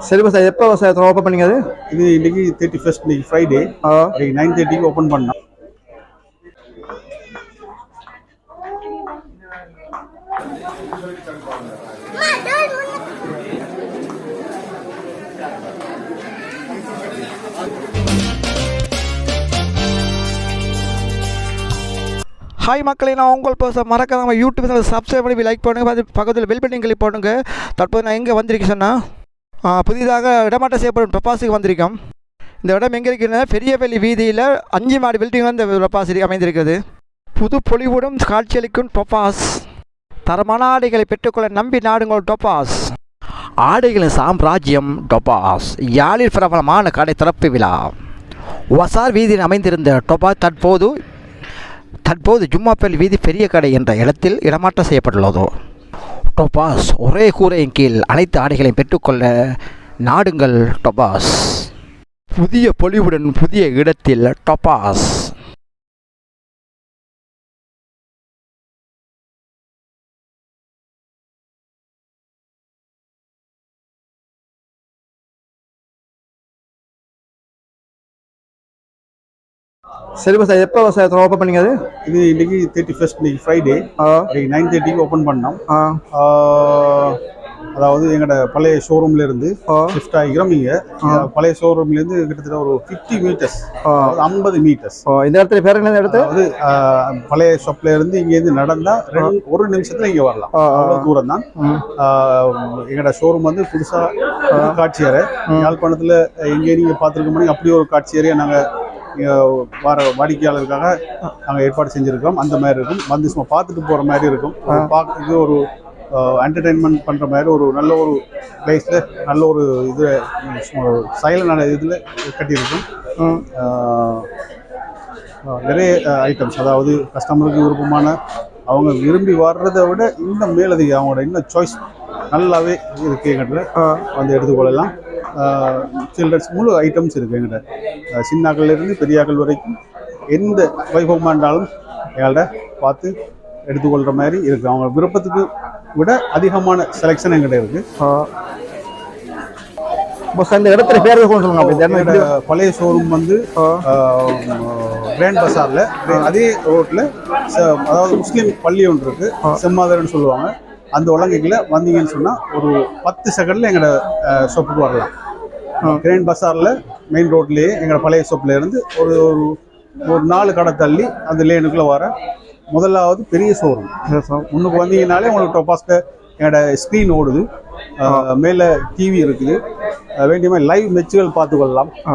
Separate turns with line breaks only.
சரி பஸ் எப்போ sir open பண்ணீங்க அது?
இது இன்னைக்கு தேர்ட்டி ஃபர்ஸ்ட் இன்னைக்கு ஃப்ரைடே இன்னைக்கு நைன் தேர்ட்டிக்கு ஓப்பன் பண்ணோம்.
ஹாய் மக்களே நான் உங்கள் பேச மறக்காம நம்ம யூடியூப் சேனல் சப்ஸ்கிரைப் பண்ணி லைக் பண்ணுங்க. பக்கத்து- பக்கத்தில் பெல் பட்டன் கிளிக் பண்ணுங்க. தற்போது நான் எங்கே வந்திருக்கேன் சொன்னால் புதிதாக இடமாற்றம் செய்யப்படும் டொப்பாசிக்கு வந்திருக்கோம். இந்த இடம் எங்கே இருக்குன்னா பெரியவெளி வீதியில் அஞ்சு மாடி பில்டிங் இந்த டொப்பாசி அமைந்திருக்கிறது. புது பொலிவுடன் காட்சியளிக்கும் டொப்பாஸ் தரமான ஆடைகளை பெற்றுக்கொள்ள நம்பி நாடுங்கள் டொப்பாஸ் ஆடைகளின் சாம்ராஜ்யம் டொபாஸ். யாழில் பிரபலமான கடை திறப்பு விழா. வசார் வீதியில் அமைந்திருந்த டொபா தற்போது தற்போது ஜும்மாப்பேல் வீதி பெரிய கடை என்ற இடத்தில் இடமாற்றம் செய்யப்பட்டுள்ளது. டொபாஸ். ஒரே கூரையின் கீழ் அனைத்து ஆடைகளையும் பெற்றுக்கொள்ள நாடுங்கள் டொபாஸ். புதிய பொலிவுடன் புதிய இடத்தில் டொபாஸ். சரி பஸ் எப்போ சார் ஓப்பன் பண்ணீங்க அது?
இது இன்னைக்கு தேர்ட்டி ஃபர்ஸ்ட் இன்னைக்கு ஃப்ரைடே இன்னைக்கு நைன் தேர்ட்டிக்கு ஓப்பன் பண்ணோம். அதாவது எங்களோட பழைய ஷோரூம்ல இருந்து ஷிஃப்ட் ஆகிக்கிறோம் இங்க. பழைய ஷோரூம்ல இருந்து கிட்டத்தட்ட ஒரு ஃபிஃப்டி மீட்டர்ஸ் ஐம்பது மீட்டர்ஸ்
இந்த இடத்துல பேர் என்ன இந்த இடத்து?
அதாவது ஆ, பழைய ஷாப்ல இருந்து இங்க இருந்து நடந்தா ஒரு நிமிஷத்துல இங்க வரலாம். அவ்வளவு தூரம் தான் எங்களோட ஷோரூம் வந்து புதுசா காட்சி அறை. யாழ்ப்பாணத்துல எங்கே நீங்க பார்த்துருக்க முடியும் அப்படி ஒரு காட்சி அறையை நாங்க வர வாடிக்கையாளருக்காக நாங்க ஏற்பாடு செஞ்சிருக்கோம். அந்த மாதிரி இருக்கும். வந்து சும்மா பார்த்துட்டு போற மாதிரி இருக்கும். ஒரு பார்க்கறதுக்கு ஒரு என்டர்டைன்மெண்ட் பண்ற மாதிரி ஒரு நல்ல ஒரு பிளேஸ்ல நல்ல ஒரு இது சைலண்டான இதுல கட்டியிருக்கும். நிறைய ஐட்டம்ஸ் அதாவது கஸ்டமருக்கு விருப்பமான அவங்க விரும்பி வர்றதை விட இன்னும் மேலதிக அவங்களோட இன்னும் சாய்ஸ் நல்லாவே இருக்கு எங்கிட்ட வந்து எடுத்துக்கொள்ளலாம். சில்ட்ரன்ஸ் முழு ஐட்டம்ஸ் இருக்கு எங்கிட்ட ஆஹ் சின்னாக்கள்ல இருந்து பெரியாக்கள் வரைக்கும் எந்த வைபவமாக இருந்தாலும் எங்கள்கிட்ட பார்த்து எடுத்துக்கொள்கிற மாதிரி இருக்கு. அவங்க விருப்பத்துக்கு விட அதிகமான செலெக்ஷன் எங்கிட்ட இருக்கு.
பஸ் அந்த இடத்துல பேர் சொல்லுங்க.
பழைய ஷோரூம் வந்து. கிராண்ட் பசார்ல அதே ரோட்ல ச- அதாவது முஸ்லீம் பள்ளி ஒன்று இருக்கு. செம்மாதர்னு சொல்லுவாங்க. அந்த உலகைக்குள்ள வந்தீங்கன்னு சொன்னா ஒரு பத்து செகண்ட்ல எங்களோட ஷாப்புக்கு வரலாம். கிராண்ட் பசார்ல மெயின் ரோட்லயே எங்களோட பழைய ஷாப்ல இருந்து ஒரு ஒரு ஒரு நாலு கடை தள்ளி அந்த லேனுக்குள்ள வர முதலாவது பெரிய ஷோரூம் முன்னுக்கு வந்தீங்கனாலே உங்களுக்கு டொப்பாஸ்ட என்னோட ஸ்க்ரீன் ஓடுது. மேல டிவி இருக்குது. வேண்டிய மாதிரி லைவ் மெச்சுகள் பார்த்து கொள்ளலாம்
ஆ.